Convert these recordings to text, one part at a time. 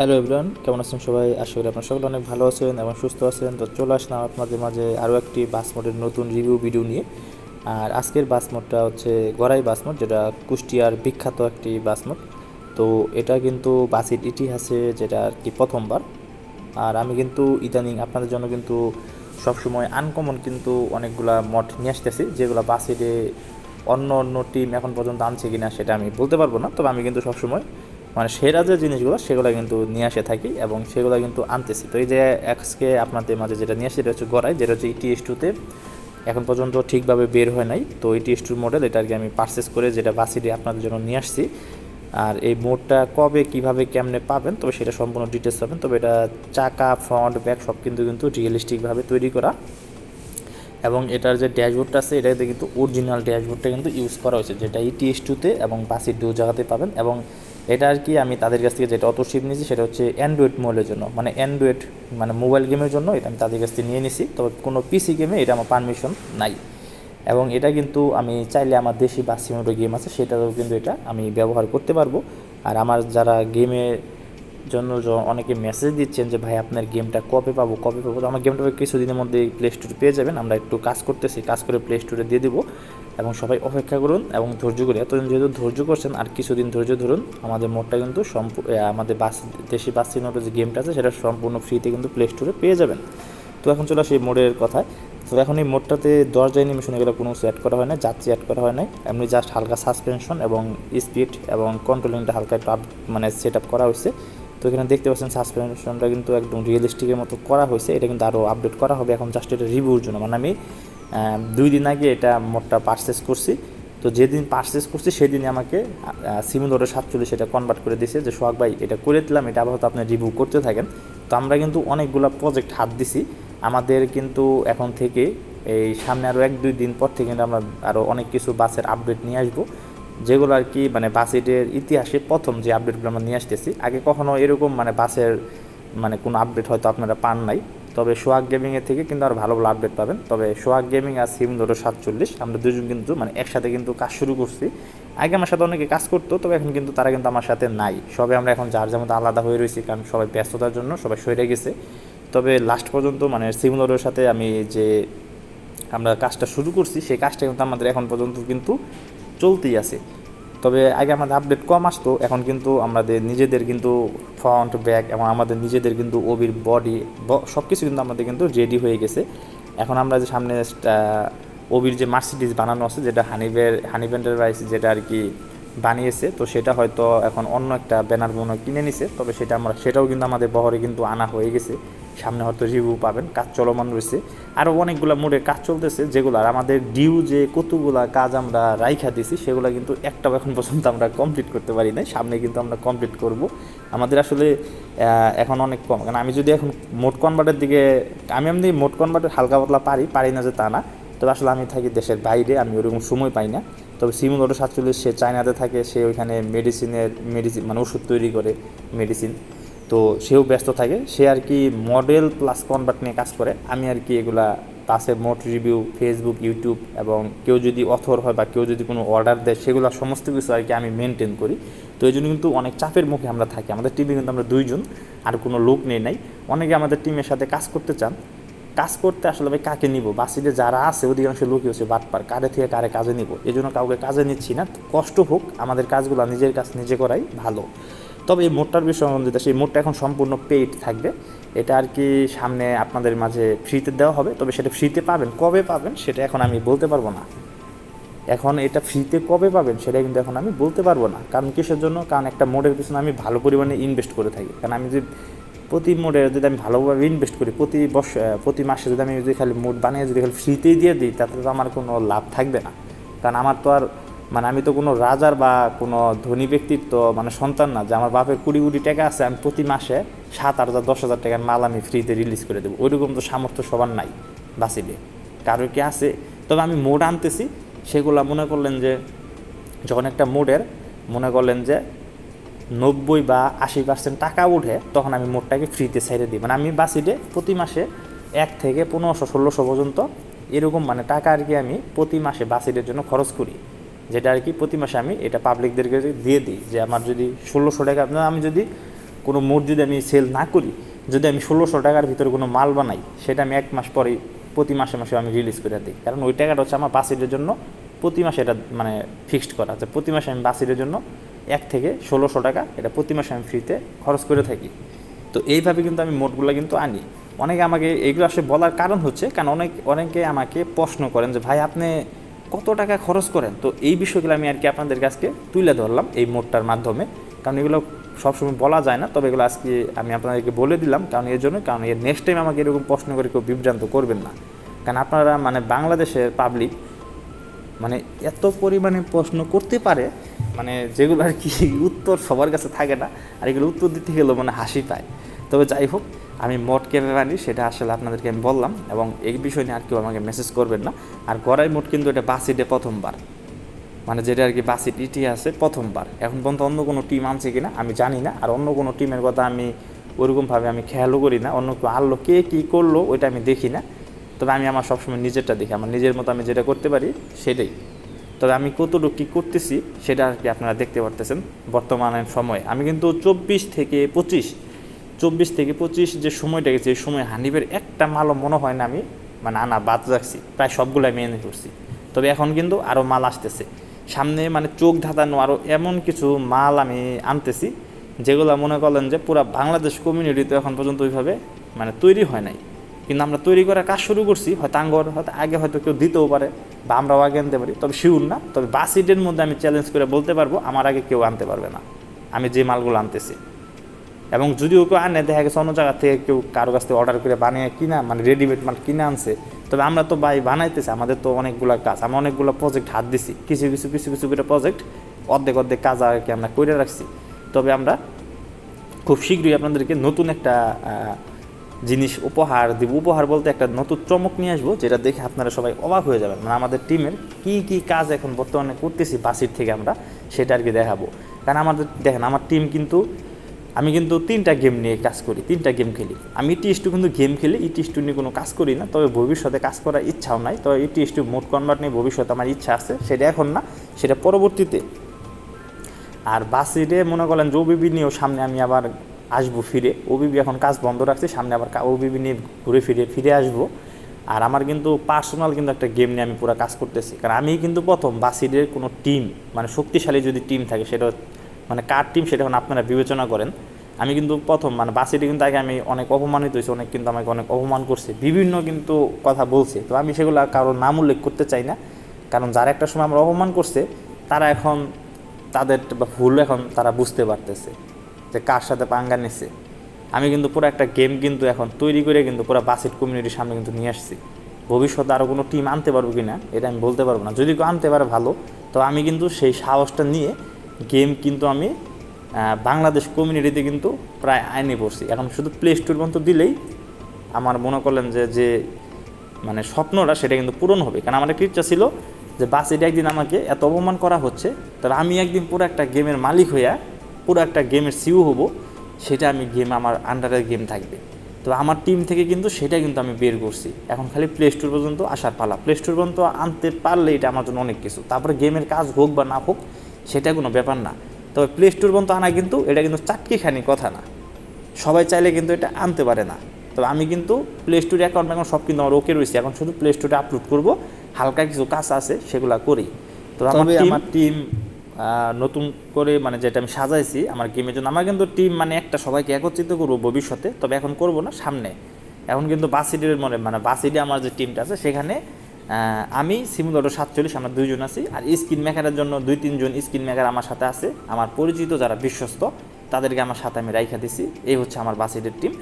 Hello everyone কেমন আছেন সবাই? আশা করি আপনারা সকলে অনেক ভালো আছেন এবং সুস্থ আছেন। তো চলে আসলাম আপনাদের মাঝে আরও একটি বাস মোডের নতুন রিভিউ ভিডিও নিয়ে। আর আজকের বাস মোডটা হচ্ছে গড়াই বাস মোড, যেটা কুষ্টিয়ার বিখ্যাত একটি বাস মোড। তো এটা কিন্তু বাসের ইতিহাসে যেটা আর কি প্রথমবার। আর আমি কিন্তু ইদানিং আপনাদের জন্য কিন্তু সবসময় আনকমন কিন্তু অনেকগুলা মঠ নিয়ে আসতেছি, যেগুলো বাসেটে অন্য অন্য টিম এখন পর্যন্ত আনছে কিনা সেটা আমি বলতে পারব না। তবে আমি কিন্তু সবসময় মানে সেরা যে জিনিসগুলো, সেগুলো কিন্তু নিয়ে আসে থাকি এবং সেগুলো কিন্তু আনতেছি। তো এই যে আজকে আপনাদের মাঝে যেটা নিয়ে আসি এটা হচ্ছে গড়াই, যেটা হচ্ছে ইটিএস টুতে এখন পর্যন্ত ঠিকভাবে বের হয় নাই। তো ইটিএস টুর মডেল এটা আর কি আমি পারচেস করে যেটা বাসিটি আপনাদের জন্য নিয়ে আসছি। আর এই মোডটা কবে, কীভাবে, কেমনে পাবেন, তবে সেটা সম্পূর্ণ ডিটেলস পাবেন। তবে এটা চাকা ফ্রন্ট ব্যাক সব কিন্তু কিন্তু রিয়েলিস্টিকভাবে তৈরি করা। এবং এটার যে ড্যাশবোর্ডটা আছে, এটাতে কিন্তু অরিজিনাল ড্যাশবোর্ডটা কিন্তু ইউজ করা হয়েছে, যেটা ইটিএস টুতে এবং বাসির দু জায়গাতে পাবেন। এবং এটা আর কি আমি তাদের কাছ থেকে যেটা অটোশিপ নিয়েছি সেটা হচ্ছে অ্যান্ড্রয়েড মোবাইলের জন্য। মানে অ্যান্ড্রয়েড মানে মোবাইল গেমের জন্য এটা আমি তাদের কাছ থেকে নিয়ে নিছি। তবে কোনো পিসি গেমে এটা আমার পারমিশন নাই। এবং এটা কিন্তু আমি চাইলে আমার দেশি বা সিমেন্টো গেম আছে সেটাও কিন্তু এটা আমি ব্যবহার করতে পারব। আর আমার যারা গেমের জন্য অনেকে মেসেজ দিচ্ছেন যে, ভাই, আপনার গেমটা কবে পাবো কবে পাবো? আমার গেমটা কিছুদিনের মধ্যে প্লে স্টোরে পেয়ে যাবেন। আমরা একটু কাজ করতেছি, কাজ করে প্লে স্টোরে দিয়ে দেবো। এবং সবাই অপেক্ষা করুন এবং ধৈর্য করে এতদিন যেহেতু ধৈর্য করছেন, আর কিছুদিন ধৈর্য ধরুন, আমাদের মোডটা কিন্তু সম্পূর্ণ আমাদের বাস, দেশি বাস সিনেমার যে গেমটা আছে, সেটা সম্পূর্ণ ফ্রিতে কিন্তু প্লে স্টোরে পেয়ে যাবেন। তো এখন চলে আসি মোডের কথায় তো এখন এই মোডটাতে দরজা অ্যানিমেশন এগুলো কোনো কিছু অ্যাড করা হয় না যাত্রী অ্যাড করা হয় না এমনি জাস্ট হালকা সাসপেনশন এবং স্পিড এবং কন্ট্রোলিংটা হালকা একটু আপ মানে সেট আপ করা হয়েছে। তো এখানে দেখতে পাচ্ছেন সাসপেনশনটা কিন্তু একদম রিয়েলিস্টিকের মতো করা হয়েছে। এটা কিন্তু আরও আপডেট করা হবে। এখন জাস্ট এটা রিভিউর জন্য। মানে আমি দুই দিন আগে এটা মোটটা পারচেস করছি। তো যেদিন পারচেস করছি, সেদিনই আমাকে সিমুলোরে সাতচল্লিশ এটা কনভার্ট করে দিয়েছে। যে সোহাগ ভাই, এটা করে দিলাম, এটা আপাতত আপনি রিভিউ করতে থাকেন। তো আমরা কিন্তু অনেকগুলো প্রজেক্ট হাত দিছি। আমাদের কিন্তু এখন থেকে এই সামনে আরও এক দুই দিন পর থেকে কিন্তু আমরা আরও অনেক কিছু বাসের আপডেট নিয়ে আসব। যেগুলো আর কি মানে বাসেটের ইতিহাসে প্রথম যে আপডেটগুলো আমরা নিয়ে আসতেছি। আগে কখনো এরকম মানে বাসের মানে কোনো আপডেট হয়তো আপনারা পান নাই। তবে সোহাগ গেমিংয়ের থেকে কিন্তু আর ভালো আপডেট পাবেন। তবে সোহাগ গেমিং আর সিম ধরো সাতচল্লিশ, আমরা দুজন কিন্তু মানে একসাথে কিন্তু কাজ শুরু করছি। আগে আমার সাথে অনেকে কাজ করতো, তবে এখন কিন্তু তারা কিন্তু আমার সাথে নাই। সবে আমরা এখন যার যেমন আলাদা হয়ে রয়েছি, কারণ সবাই ব্যস্ততার জন্য, সবাই সরে গেছে। তবে লাস্ট পর্যন্ত মানে সিমুলোরের সাথে আমি যে আমরা কাজটা শুরু করছি, সেই কাজটা কিন্তু আমাদের এখন পর্যন্ত কিন্তু চলতেই আছে। তবে আগে আমাদের আপডেট কম আসতো, এখন কিন্তু আমাদের নিজেদের কিন্তু ফ্রন্ট ব্যাক এবং আমাদের নিজেদের কিন্তু ওবির বডি সব কিছু কিন্তু আমাদের কিন্তু রেডি হয়ে গেছে। এখন আমরা যে সামনে ওবির যে মার্সিডিজ বানানো আছে, যেটা হানিবের হানিভেন্ডার রাইস যেটা আর কি বানিয়েছে, তো সেটা হয়তো এখন অন্য একটা ব্যানার মনে কিনে নিছে, তবে সেটা আমরা, সেটাও কিন্তু আমাদের বহরে কিন্তু আনা হয়ে গেছে। সামনে হয়তো রিভিউ পাবেন, কাজ চলমান রয়েছে। আরও অনেকগুলো মোড়ে কাজ চলতেছে, যেগুলো আর আমাদের ডিউ যে কতগুলা কাজ আমরা রাইখা দিছি সেগুলো কিন্তু একটাও এখন পর্যন্ত আমরা কমপ্লিট করতে পারি নাই। সামনে কিন্তু আমরা কমপ্লিট করব। আমাদের আসলে এখন অনেক কম। কারণ আমি যদি এখন মোট কনভার্টের দিকে, আমি এমনি মোট কনভার্টের হালকা পাতলা পারি পারি না যে তা না। তবে আসলে আমি থাকি দেশের বাইরে, আমি ওরকম সময় পাই না। তবে সিমুল ওটা সাতচল্লিশ, সে চায়নাতে থাকে, সে ওইখানে মেডিসিনের মেডিসিন মানে ওষুধ তৈরি করে মেডিসিন তো সেও ব্যস্ত থাকে। সে আর কি মডেল প্লাস কনভার্ট নিয়ে কাজ করে। আমি আর কি এগুলা বাসের মোট রিভিউ ফেসবুক ইউটিউব এবং কেউ যদি অথর হয় বা কেউ যদি কোনো অর্ডার দেয়, সেগুলো সমস্ত কিছু আর কি আমি মেনটেন করি। তো এই জন্য কিন্তু অনেক চাপের মুখে আমরা থাকি। আমাদের টিমে কিন্তু আমরা দুইজন, আর কোনো লোক নেই নাই। অনেকে আমাদের টিমের সাথে কাজ করতে চান। কাজ করতে আসলে ভাই কাকে নিব? বাসিতে যারা আছে, অধিকাংশ লোকই হচ্ছে বাটপার। কারে থেকে কারে কাজে নিব? এই জন্য কাউকে কাজে নিচ্ছি না। কষ্ট হোক, আমাদের কাজগুলো নিজের কাজ নিজে করাই ভালো। তবে এই মোটটার বিষয় যেটা সেই মোটটা এখন সম্পূর্ণ পেইড থাকবে। এটা আর কি সামনে আপনাদের মাঝে ফ্রিতে দেওয়া হবে, তবে সেটা ফ্রিতে পাবেন। কবে পাবেন সেটা এখন আমি বলতে পারব না। এখন এটা ফ্রিতে কবে পাবেন সেটা কিন্তু এখন আমি বলতে পারব না। কারণ কিসের জন্য? কারণ একটা মোডের পিছনে আমি ভালো পরিমাণে ইনভেস্ট করে থাকি। কারণ আমি যদি প্রতি মোডে যদি আমি ভালোভাবে ইনভেস্ট করি, প্রতি বর্ষ প্রতি মাসে যদি আমি যদি খালি মোড বানিয়ে যদি খালি ফ্রিতেই দিয়ে দিই, তাতে তো আমার কোনো লাভ থাকবে না। কারণ আমার তো আর মানে আমি তো কোনো রাজার বা কোনো ধনী ব্যক্তির তো মানে সন্তান না, যে আমার বাপের কুড়ি কোটি টাকা আছে, আমি প্রতি মাসে সাত আট হাজার, দশ হাজার টাকার মাল আমি ফ্রিতে রিলিজ করে দেবো। ওইরকম তো সামর্থ্য সবার নাই বাঁচিলে কারোর কি আছে? তবে আমি মোড আনতেছি, সেগুলো মনে করলেন যে, যখন একটা মোডের মনে করলেন যে নব্বই বা আশি পার্সেন্ট টাকা উঠে, তখন আমি মোটটাকে ফ্রিতে ছেড়ে দিই। মানে আমি বাসিটে প্রতি মাসে এক থেকে পনেরোশো, ষোলোশো পর্যন্ত এরকম মানে টাকা আর কি আমি প্রতি মাসে বাসিটের জন্য খরচ করি। যেটা আর কি প্রতি মাসে আমি এটা পাবলিকদেরকে দিয়ে দিই যে আমার যদি ষোলোশো টাকা, আপনার আমি যদি কোনো মোট যদি আমি সেল না করি, যদি আমি ষোলোশো টাকার ভিতরে কোনো মাল বানাই, সেটা আমি এক মাস পরেই প্রতি মাসে মাসে আমি রিলিজ করে দিই। কারণ ওই টাকাটা হচ্ছে আমার বাসিটের জন্য প্রতি মাসে এটা মানে ফিক্সড করা। যে প্রতি মাসে আমি বাসিটের জন্য এক থেকে ষোলোশো টাকা এটা প্রতি মাসে আমি ফ্রিতে খরচ করে থাকি। তো এইভাবে কিন্তু আমি মোটগুলো কিন্তু আনি। অনেকে আমাকে এইগুলো আসলে বলার কারণ হচ্ছে, কারণ অনেক, অনেকে আমাকে প্রশ্ন করেন যে, ভাই, আপনি কত টাকা খরচ করেন? তো এই বিষয়গুলো আমি আর কি আপনাদের কাছকে তুলে ধরলাম এই মোটটার মাধ্যমে। কারণ এগুলো সবসময় বলা যায় না, তবে এগুলো আজকে আমি আপনাদেরকে বলে দিলাম। কারণ এর জন্য, কারণ এর নেক্সট টাইম আমাকে এরকম প্রশ্ন করে কেউ বিভ্রান্ত করবেন না। কারণ আপনারা মানে বাংলাদেশের পাবলিক মানে এত পরিমাণে প্রশ্ন করতে পারে মানে যেগুলো আর কি উত্তর সবার কাছে থাকে না, আর এগুলো উত্তর দিতে গেলেও মানে হাসি পায়। তবে যাই হোক, আমি মোট কেভাবে আনি সেটা আসলে আপনাদেরকে আমি বললাম এবং এই বিষয় নিয়ে আর কেউ আমাকে মেসেজ করবেন না। আর গড়াই মোট কিন্তু এটা বাসিটে প্রথমবার। মানে যেটা আর কি ইটি আছে, প্রথমবার। এখন পর্যন্ত অন্য কোনো টিম আনছে কিনা, আমি জানি না। আর অন্য কোনো টিমের কথা আমি ওরকমভাবে আমি খেয়ালও করি না। অন্য কেউ আনলো, কে কী করল, ওইটা আমি দেখি না। তবে আমি আমার সবসময় নিজেরটা দেখি। আমার নিজের মতো আমি যেটা করতে পারি, সেটাই। তবে আমি কতটুকু কী করতেছি, সেটা আর কি আপনারা দেখতে পারতেছেন বর্তমানের সময়ে। আমি কিন্তু চব্বিশ থেকে পঁচিশ চব্বিশ থেকে পঁচিশ যে সময়টা গেছে এই সময় হানিফের একটা মালও মনে হয় না আমি মানে আনা বাদ রাখছি, প্রায় সবগুলো আমি এনে করছি তবে এখন কিন্তু আরও মাল আসতেছে। সামনে মানে চোখ ধাঁধানো আরও এমন কিছু মাল আমি আনতেছি, যেগুলো মনে করলেন যে পুরো বাংলাদেশ কমিউনিটি তো এখন পর্যন্ত ওইভাবে মানে তৈরি হয় নাই। কিন্তু আমরা তৈরি করার কাজ শুরু করছি, হয়তো আঙ্গর, হয়তো আগে হয়তো কেউ দিতেও পারে বা আমরাও আগে আনতে পারি, তবে শিউর না। তবে বাসিটের মধ্যে আমি চ্যালেঞ্জ করে বলতে পারব, আমার আগে কেউ আনতে পারবে না। আমি যে মালগুলো আনতেছি। এবং যদিও কেউ আনে, দেখা গেছে অন্য জায়গা থেকে কেউ কারও কাছ থেকে অর্ডার করে বানিয়ে কিনা মানে রেডিমেড মাল কিনে আনছে। তবে আমরা তো ভাই বানাইতেছি, আমাদের তো অনেকগুলো কাজ, আমরা অনেকগুলো প্রজেক্ট হাত দিছি। কিছু কিছু কিছু কিছু করে প্রজেক্ট অর্ধেক অর্ধেক কাজ আর কি আমরা করে রাখছি। তবে আমরা খুব শীঘ্রই আপনাদেরকে নতুন একটা জিনিস উপহার দিব। উপহার বলতে একটা নতুন চমক নিয়ে আসব, যেটা দেখে আপনারা সবাই অবাক হয়ে যাবেন। মানে আমাদের টিমের কি কি কাজ এখন বর্তমানে করতেছি বাসির থেকে আমরা, সেটা আর কি দেখাবো। কারণ আমাদের, দেখেন, আমার টিম কিন্তু আমি কিন্তু তিনটা গেম নিয়ে কাজ করি, তিনটা গেম খেলি। আমি ইটি টু কিন্তু গেম খেলি ইটি টু নিয়ে কোনো কাজ করি না, তবে ভবিষ্যতে কাজ করার ইচ্ছাও নাই। তবে ইটি টু মোট কনভার্ট নিয়ে ভবিষ্যতে আমার ইচ্ছা আছে, সেটা এখন না, সেটা পরবর্তীতে। আর বাসিরে মনে করেন যে ওবিবি নিয়েও সামনে আমি আবার আসব ফিরে ওবিবি এখন কাজ বন্ধ রাখছি, সামনে আবার ওবিবি নিয়ে ঘুরে ফিরে ফিরে আসব। আর আমার কিন্তু পার্সোনাল কিন্তু একটা গেম নিয়ে আমি পুরো কাজ করতেছি। কারণ আমি কিন্তু প্রথম বাসিরের কোনো টিম মানে শক্তিশালী যদি টিম থাকে, সেটা মানে কার টিম সেটা এখন আপনারা বিবেচনা করেন। আমি কিন্তু প্রথম মানে বাসিটি কিন্তু আগে আমি অনেক অপমানিত হয়েছি, অনেক কিন্তু আমাকে অনেক অপমান করছে, বিভিন্ন কিন্তু কথা বলছে। তো আমি সেগুলো কারোর নাম উল্লেখ করতে চাই না, কারণ যারা একটা সময় আমরা অপমান করছে, তারা এখন তাদের ভুল এখন তারা বুঝতে পারতেছে যে কার সাথে পাঙ্গা নিছে। আমি কিন্তু পুরো একটা গেম কিন্তু এখন তৈরি করে কিন্তু পুরো বাসিট কমিউনিটির সামনে কিন্তু নিয়ে আসছি। ভবিষ্যতে আরও কোনো টিম আনতে পারব কি না এটা আমি বলতে পারব না। যদি কেউ আনতে পারে ভালো, তো আমি কিন্তু সেই সাহসটা নিয়ে গেম কিন্তু আমি বাংলাদেশ কমিউনিটিতে কিন্তু প্রায় আইনে পড়ছি। এখন শুধু প্লে স্টোর পর্যন্ত দিলেই আমার মনে করলেন যে যে মানে স্বপ্নটা সেটা কিন্তু পূরণ হবে। কারণ আমার একটা ইচ্ছা ছিল যে বাস এটা একদিন আমাকে এত অপমান করা হচ্ছে তাহলে আমি একদিন পুরো একটা গেমের মালিক হইয়া পুরো একটা গেমের সিও হব, সেটা আমি গেম, আমার আন্ডারের গেম থাকবে। তো আমার টিম থেকে কিন্তু সেটা কিন্তু আমি বের করছি। এখন খালি প্লে স্টোর পর্যন্ত আসার পালা। প্লে স্টোর পর্যন্ত আনতে পারলে এটা আমার জন্য অনেক কিছু। তারপরে গেমের কাজ হোক বা না হোক সেটা কোনো ব্যাপার না। তবে প্লে স্টোর পর্যন্ত আনা কিন্তু এটা কিন্তু চাটকিখানি কথা না। সবাই চাইলে কিন্তু এটা আনতে পারে না। তবে আমি কিন্তু প্লে স্টোরে অ্যাকাউন্ট এখন সব কিন্তু আমার ওকে রয়েছে। এখন শুধু প্লে স্টোরে আপলোড করব হালকা কিছু কাজ আছে সেগুলো করি। তো আমার তবে team- আমার টিম নতুন করে মানে যেটা আমি সাজাইছি আমার গেমের জন্য আমার কিন্তু টিম মানে একটা সবাইকে একত্রিত করব ভবিষ্যতে। তবে এখন করব না সামনে। এখন কিন্তু বাসিডির মনে মানে বাসিডি আমার যে টিমটা আছে সেখানে আমি সিমুলেটর সাতচল্লিশ, আমরা দুইজন আছি। আর স্ক্রিন মেকারের জন্য দুই, তিনজন স্ক্রিন মেকার আমার সাথে আছে। আমার পরিচিত যারা বিশ্বস্ত, তাদেরকে আমার সাথে আমি রাইখা দিছি। এই হচ্ছে আমার বাসিডের টিম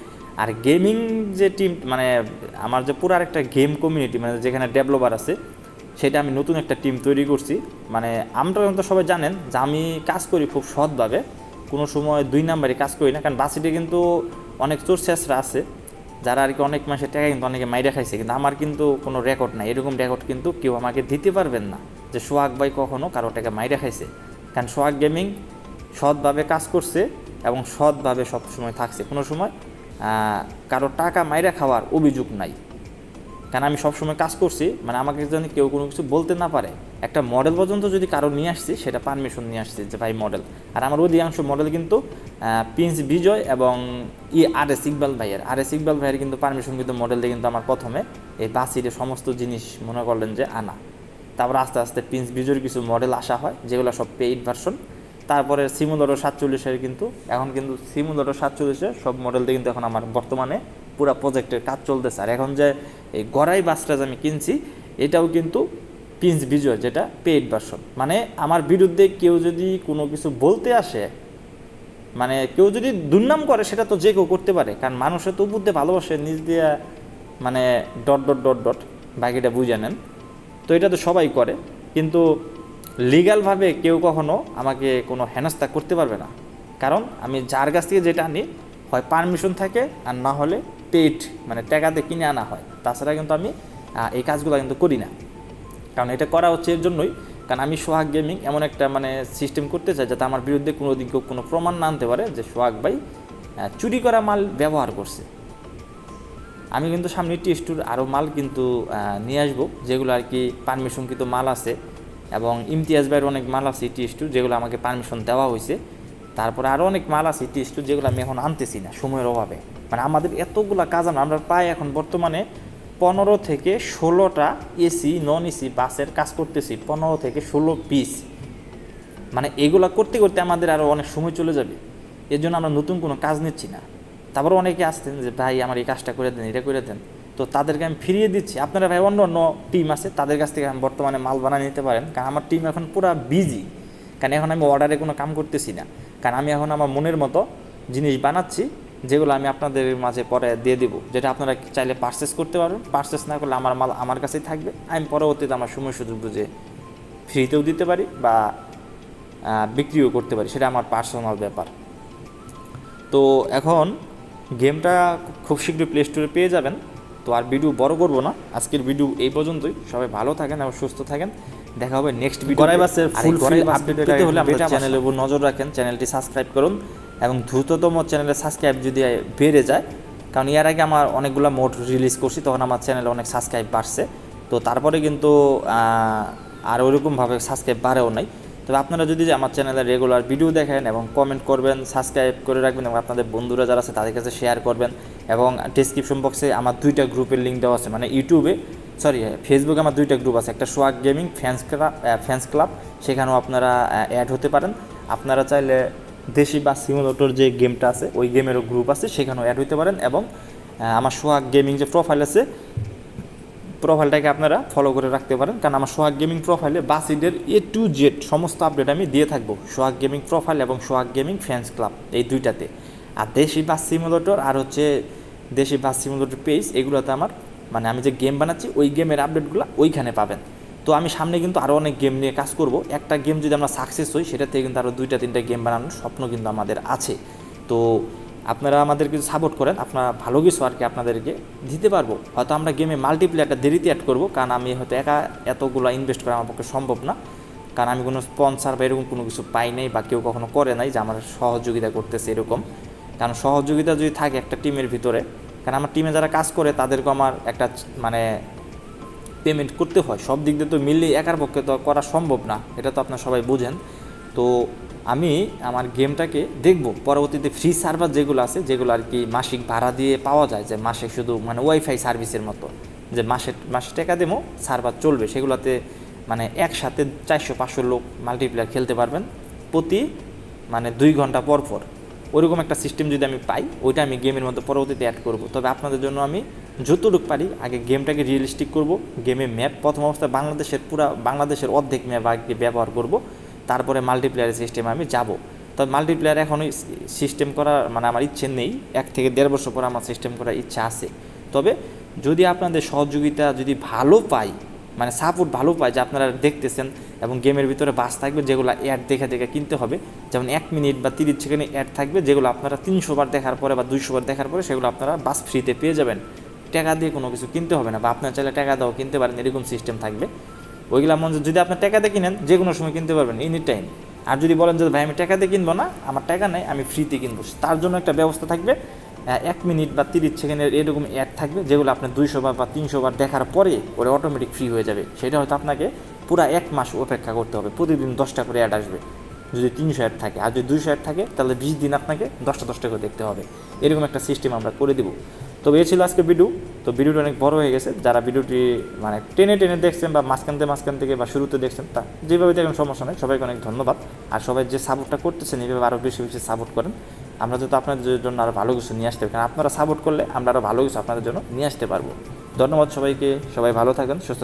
আর গেমিং যে টিম মানে আমার যে পুরো একটা গেম কমিউনিটি মানে যেখানে ডেভেলপার আছে, সেটা আমি নতুন একটা টিম তৈরি করছি। মানে আমরা তো সবাই জানেন যে আমি কাজ করি খুব সৎভাবে। কোনো সময় দুই নাম্বারে কাজ করি না, কারণ বাসিটে কিন্তু অনেক চোর শেষরা আছে। যারা আর কি অনেক মাসের টাকা কিন্তু অনেকে মাইরা খাইছে, কিন্তু আমার কিন্তু কোনো রেকর্ড নাই। এরকম রেকর্ড কিন্তু কেউ আমাকে দিতে পারবেন না যে সোহাগ ভাই কখনও কারও টাকা মাইরা খাইছে। কারণ সোহাগ গেমিং সৎভাবে কাজ করছে এবং সৎভাবে সবসময় থাকছে। কোনো সময় কারও টাকা মাইরা খাওয়ার অভিযোগ নাই। কারণ আমি সবসময় কাজ করছি মানে আমাকে যেন কেউ কোনো কিছু বলতে না পারে একটা মডেল পর্যন্ত যদি কারও নিয়ে আসছি, সেটা পারমিশন নিয়ে আসছি যে ভাই মডেল আর আমার অধিকাংশ মডেল কিন্তু প্রিন্স বিজয় এবং ই আর এস ইকবাল ভাইয়ের। আর এস ইকবাল ভাইয়ের কিন্তু পারমিশন কিন্তু মডেল দিয়ে কিন্তু আমার প্রথমে এই বাসিরে সমস্ত জিনিস মনে করলেন যে আনা। তারপর আস্তে আস্তে প্রিন্স বিজয়ের কিছু মডেল আসা হয়, যেগুলো সব পেইড ভার্সন তারপরে সিমুলরো সাতচল্লিশের কিন্তু, এখন কিন্তু সিমুলরো সাতচল্লিশের সব মডেল দিয়ে কিন্তু এখন আমার বর্তমানে পুরো প্রজেক্টের কাজ চলতেছে। আর এখন যে এই গড়াই বাসটা যে আমি কিনছি, এটাও কিন্তু প্রিন্স বিজয় যেটা পেইড ভার্সন মানে আমার বিরুদ্ধে কেউ যদি কোনো কিছু বলতে আসে মানে কেউ যদি দুর্নাম করে, সেটা তো যে কেউ করতে পারে। কারণ মানুষের তো বুঝতে ভালোবাসে, নিজ দিয়ে মানে ডট ডট ডট ডট বাকিটা বুঝে নেন। তো এটা তো সবাই করে। কিন্তু লিগালভাবে কেউ কখনো আমাকে কোনো হেনস্থা করতে পারবে না। কারণ আমি যার কাছ থেকে যেটা আনি, হয় পারমিশন থাকে, আর না হলে পেইড মানে টাকাতে কিনে আনা হয়। তাছাড়া কিন্তু আমি এই কাজগুলো কিন্তু করি না। কারণ এটা করা হচ্ছে এর জন্যই। কারণ আমি সোহাগ গেমিং এমন একটা মানে সিস্টেম করতে চাই যাতে আমার বিরুদ্ধে কোনো দিন কেউ কোনো প্রমাণ না আনতে পারে যে সোহাগ ভাই চুরি করা মাল ব্যবহার করছে। আমি কিন্তু সামনে টেস্টুর আরও মাল কিন্তু নিয়ে আসব, যেগুলো আর কি পারমিশনকৃত মাল আছে এবং ইমতিয়াজ ভাইয়ের অনেক মাল আছে টেস্টুর যেগুলো আমাকে পারমিশন দেওয়া হয়েছে। তারপরে আরও অনেক মাল আছে টেস্টুর যেগুলো আমি এখন আনতেছি না সময়ের অভাবে। মানে আমাদের এতগুলা কাজ আমরা প্রায় এখন বর্তমানে পনেরো থেকে ষোলোটা এসি নন এসি বাসের কাজ করতেছি, পনেরো থেকে ষোলো পিস মানে এগুলা করতে করতে আমাদের আরও অনেক সময় চলে যাবে। এর জন্য আমরা নতুন কোনো কাজ নিচ্ছি না। তারপরে অনেকে আসতেন যে, ভাই, আমার এই কাজটা করে দেন, এটা করে দেন। তো তাদেরকে আমি ফিরিয়ে দিচ্ছি। আপনারা ভাই, অন্য অন্য টিম আছে, তাদের কাছ থেকে আমি বর্তমানে মাল বানিয়ে নিতে পারেন। কারণ আমার টিম এখন পুরো বিজি কারণ এখন আমি অর্ডারে কোনো কাম করতেছি না। কারণ আমি এখন আমার মনের মতো জিনিস বানাচ্ছি। যেগুলো আমি আপনাদের মাঝে পরে দিয়ে দিব, যেটা আপনারা চাইলে পারচেস করতে পারবেন। পারচেস না করলে আমার মাল আমার কাছেই থাকবে। আমি পরবর্তীতে আমার সময় সুযোগ বুঝে ফ্রিতেও দিতে পারি বা বিক্রিও করতে পারি, সেটা আমার পার্সোনাল ব্যাপার। তো এখন গেমটা খুব শীঘ্রই প্লে স্টোরে পেয়ে যাবেন। তো আর ভিডিও বড় করব না। আজকের ভিডিও এই পর্যন্তই। সবাই ভালো থাকেন এবং সুস্থ থাকেন। দেখা হবে নেক্সট ভিডিও গড়াই বাসের full free আপডেট পেতে হলে আমাদের চ্যানেলের উপর নজর রাখেন চ্যানেলটি সাবস্ক্রাইব করুন এবং দ্রুততম চ্যানেলে সাবস্ক্রাইব যদি বেড়ে যায় কারণ এর আগে আমার অনেকগুলো মোড রিলিজ করছি তখন আমার চ্যানেলে অনেক সাবস্ক্রাইব বাড়ছে। তো তারপরে কিন্তু আর ওরকমভাবে সাবস্ক্রাইব বাড়েও নাই। তবে আপনারা যদি আমার চ্যানেলে রেগুলার ভিডিও দেখেন এবং কমেন্ট করবেন সাবস্ক্রাইব করে রাখবেন এবং আপনাদের বন্ধুরা যারা আছে তাদের কাছে শেয়ার করবেন এবং ডিসক্রিপশন বক্সে আমার দুইটা গ্রুপের লিঙ্ক দেওয়া আছে মানে ইউটিউবে সরি ফেসবুকে আমার দুইটা গ্রুপ আছে। একটা Sohag gaming fans club fans club সেখানেও আপনারা অ্যাড হতে পারেন। আপনারা চাইলে দেশি বা সিমুলেটর যে গেমটা আছে, ওই গেমেরও গ্রুপ আছে, সেখানেও অ্যাড হতে পারেন এবং আমার সোহাগ গেমিং যে প্রোফাইল আছে প্রোফাইলটাকে আপনারা ফলো করে রাখতে পারেন। কারণ আমার সোহাগ গেমিং প্রোফাইলে বাসিডের এ টু জেড সমস্ত আপডেট আমি দিয়ে থাকব। সোহাগ গেমিং প্রোফাইল এবং সোহাগ গেমিং ফ্যান্স ক্লাব এই দুইটাতে। আর দেশি বাস সিমুলেটর আর হচ্ছে দেশি বাস সিমুলেটর পেজ এগুলোতে আমার মানে আমি যে গেম বানাচ্ছি, ওই গেমের আপডেটগুলো ওইখানে পাবেন। তো আমি সামনে কিন্তু আরও অনেক গেম নিয়ে কাজ করব। একটা গেম যদি আমরা সাকসেস হই সেটা থেকে কিন্তু আরও দুইটা, তিনটা গেম বানানোর স্বপ্ন কিন্তু আমাদের আছে। তো আপনারা আমাদের কিছু সাপোর্ট করেন, আপনারা ভালো কিছু আর কি আপনাদেরকে দিতে পারব। হয়তো আমরা গেমে মাল্টিপ্লেয়ারটা দেরিতে অ্যাড করব, কারণ আমি হয়তো একা এতগুলো ইনভেস্ট করা আমার পক্ষে সম্ভব না। কারণ আমি কোনো স্পন্সার বা এরকম কোনো কিছু পাই নাই বা কেউ কখনো করে নাই যে আমার সহযোগিতা করতেছে এরকম। কারণ সহযোগিতা যদি থাকে একটা টিমের ভিতরে কারণ আমার টিমে যারা কাজ করে তাদেরকে আমার একটা মানে পেমেন্ট করতে হয়। সব দিক দিয়ে তো মিললে একার পক্ষে তো করা সম্ভব না, এটা তো আপনারা সবাই বুঝেন। তো আমি আমার গেমটাকে দেখব। পরবর্তীতে ফ্রি সার্ভার যেগুলো আছে, যেগুলো আর কি মাসিক ভাড়া দিয়ে পাওয়া যায়, যে মাসে শুধু মানে ওয়াইফাই সার্ভিসের মতো, যে মাসে মাসে টাকা দেবো সার্ভার চলবে, সেগুলোতে মানে একসাথে চারশো পাঁচশো লোক মাল্টিপ্লেয়ার খেলতে পারবেন প্রতি মানে দুই ঘণ্টা পর পর। ওইরকম একটা সিস্টেম যদি আমি পাই, ওইটা আমি গেমের মধ্যে পরবর্তীতে অ্যাড করব। তবে আপনাদের জন্য আমি যতটুক পারি, আগে গেমটাকে রিয়েলিস্টিক করব গেমে ম্যাপ প্রথম অবস্থায় বাংলাদেশের পুরা, বাংলাদেশের অর্ধেক ম্যাপ আগে ব্যবহার করব, তারপরে মাল্টিপ্লেয়ার সিস্টেমে আমি যাব। তবে মাল্টিপ্লেয়ার এখনই সিস্টেম করার মানে আমার ইচ্ছে নেই, এক থেকে দেড় বছর পর আমার সিস্টেম করার ইচ্ছা আছে। তবে যদি আপনাদের সহযোগিতা যদি ভালো পাই মানে সাপোর্ট ভালো পায় যে আপনারা দেখতেছেন এবং গেমের ভিতরে বাস থাকবে যেগুলো অ্যাড দেখে দেখে কিনতে হবে। যেমন এক মিনিট বা তিরিশ সেকেন্ডে অ্যাড থাকবে যেগুলো আপনারা তিনশো বার দেখার পরে বা দুইশো বার দেখার পরে সেগুলো আপনারা বাস ফ্রিতে পেয়ে যাবেন। টাকা দিয়ে কোনো কিছু কিনতে হবে না বা আপনার চাইলে টাকা দাও কিনতে পারেন, এরকম সিস্টেম থাকবে। ওইগুলো মন যদি আপনার টাকা দিয়ে কিনেন, যে কোনো সময় কিনতে পারবেন এনি টাইম আর যদি বলেন যে, ভাই, আমি টাকা দিয়ে কিনবো না, আমার টাকা নেই, আমি ফ্রিতে কিনবো। তার জন্য একটা ব্যবস্থা থাকবে। এক মিনিট বা তিরিশ সেকেন্ডের এরকম অ্যাড থাকবে, যেগুলো আপনার দুইশো বার বা তিনশো বার দেখার পরে ওরা অটোমেটিক ফ্রি হয়ে যাবে। সেটা হয়তো আপনাকে পুরো এক মাস অপেক্ষা করতে হবে, প্রতিদিন দশটা করে অ্যাড আসবে। যদি তিনশো অ্যাড থাকে, আর যদি দুইশো অ্যাড থাকে, তাহলে বিশ দিন আপনাকে দশটা দশটা করে দেখতে হবে। এরকম একটা সিস্টেম আমরা করে দিব। তবে এ ছিল আজকে ভিডিও তো ভিডিওটা অনেক বড় হয়ে গেছে। যারা ভিডিওটি মানে টেনে টেনে দেখছেন বা মাঝখান থেকে মাঝখান থেকে বা শুরুতে দেখছেন, তা যেভাবে দেখেন সমস্যা নেই। সবাইকে অনেক ধন্যবাদ। আর সবাই যে সাপোর্টটা করতেছেন, এইভাবে আরও বেশি বেশি সাপোর্ট করেন। আমরা যেহেতু আপনাদের জন্য আরও ভালো কিছু নিয়ে আসতে পারি, কারণ আপনারা সাপোর্ট করলে আমরা আরও ভালো কিছু আপনাদের জন্য নিয়ে আসতে পারব। ধন্যবাদ সবাইকে, সবাই ভালো থাকেন, সুস্থ